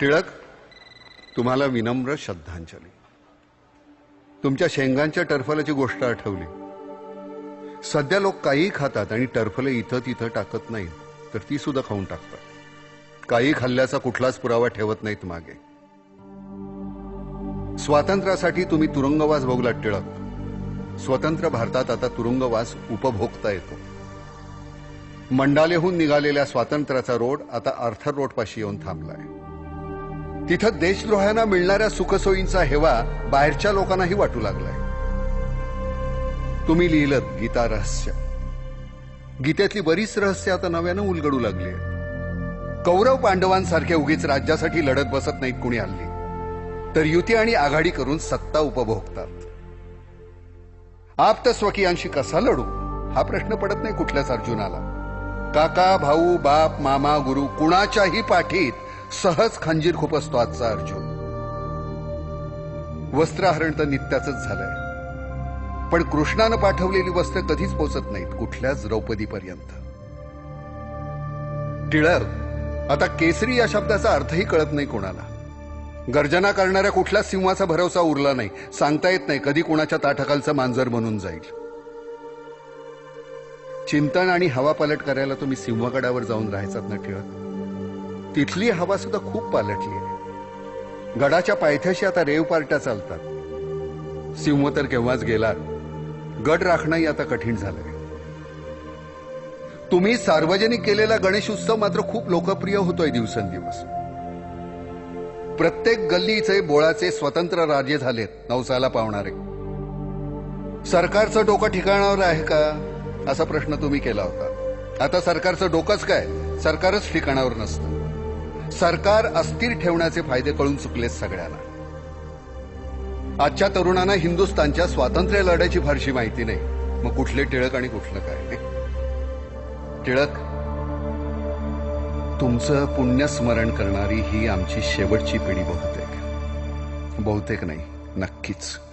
टिळक तुम्हाला विनम्र श्रद्धांजली. तुमच्या शेंगांच्या टरफलाची गोष्ट आठवली. सध्या लोक काही खातात आणि टरफले इथं तिथं टाकत नाहीत तर ती सुद्धा खाऊन टाकतात. काही खाल्ल्याचा कुठलाच पुरावा ठेवत नाहीत मागे. स्वातंत्र्यासाठी तुम्ही तुरुंगवास भोगलात टिळक. स्वतंत्र भारतात आता तुरुंगवास उपभोगता येतो. मंडालेहून निघालेल्या स्वातंत्र्याचा रोड आता आर्थर रोड पाशी येऊन थांबलाय. तिथं देशद्रोह्यांना मिळणाऱ्या सुखसोयींचा हेवा बाहेरच्या लोकांनाही वाटू लागलाय. तुम्ही लिहिलं गीता रहस्य. गीतेतली बरीच रहस्य आता नव्यानं उलगडू लागली आहेत. कौरव पांडवांसारखे उगीच राज्यासाठी लढत बसत नाहीत कुणी हल्ली. तर युती आणि आघाडी करून सत्ता उपभोगतात. आप्त स्वकीयांशी कसा लढू? हा प्रश्न पडत नाही कुठल्याच अर्जुनाला. काका भाऊ बाप मामा गुरु कुणाच्याही पाठीत सहज खंजीर खुपसतो आजचा अर्जुन. वस्त्रहरण तर नित्याचंच झालंय. पण कृष्णानं पाठवलेली वस्त्र कधीच पोचत नाहीत कुठल्याच द्रौपदीपर्यंत. टिळक आता केसरी या शब्दाचा अर्थही कळत नाही कोणाला. गर्जना करणाऱ्या कुठल्याच सिंहाचा भरोसा उरला नाही सांगता येत नाही कधी कुणाच्या ताठाखालचं मांजर बनून जाईल. चिंतन आणि हवा पालट करायला तुम्ही सिंहगडावर जाऊन राहायचात ना टिळक? तिथली हवा सुद्धा खूप पालटली आहे. गडाच्या पायथ्याशी आता रेव पार्ट्या चालतात. सिंह तर केव्हाच गेला गड राखणंही आता कठीण झालंय. तुम्ही सार्वजनिक केलेला गणेश उत्सव मात्र खूप लोकप्रिय होतोय दिवसेंदिवस. प्रत्येक गल्लीचे बोळाचे स्वतंत्र राज्य झालेत नवसाला पावणारे. सरकारचं डोकं ठिकाणावर आहे का? असा प्रश्न तुम्ही केला होता. आता सरकारचं डोकंच काय? सरकारच ठिकाणावर नसतं. सरकार अस्थिर ठेवण्याचे फायदे कळून चुकलेत सगळ्यांना. आजच्या तरुणांना हिंदुस्थानच्या स्वातंत्र्य लढ्याची फारशी माहिती नाही. मग कुठले टिळक आणि कुठलं काय? टिळक तुमचं पुण्यस्मरण करणारी ही आमची शेवटची पिढी बहुतेक. बहुतेक नाही नक्कीच.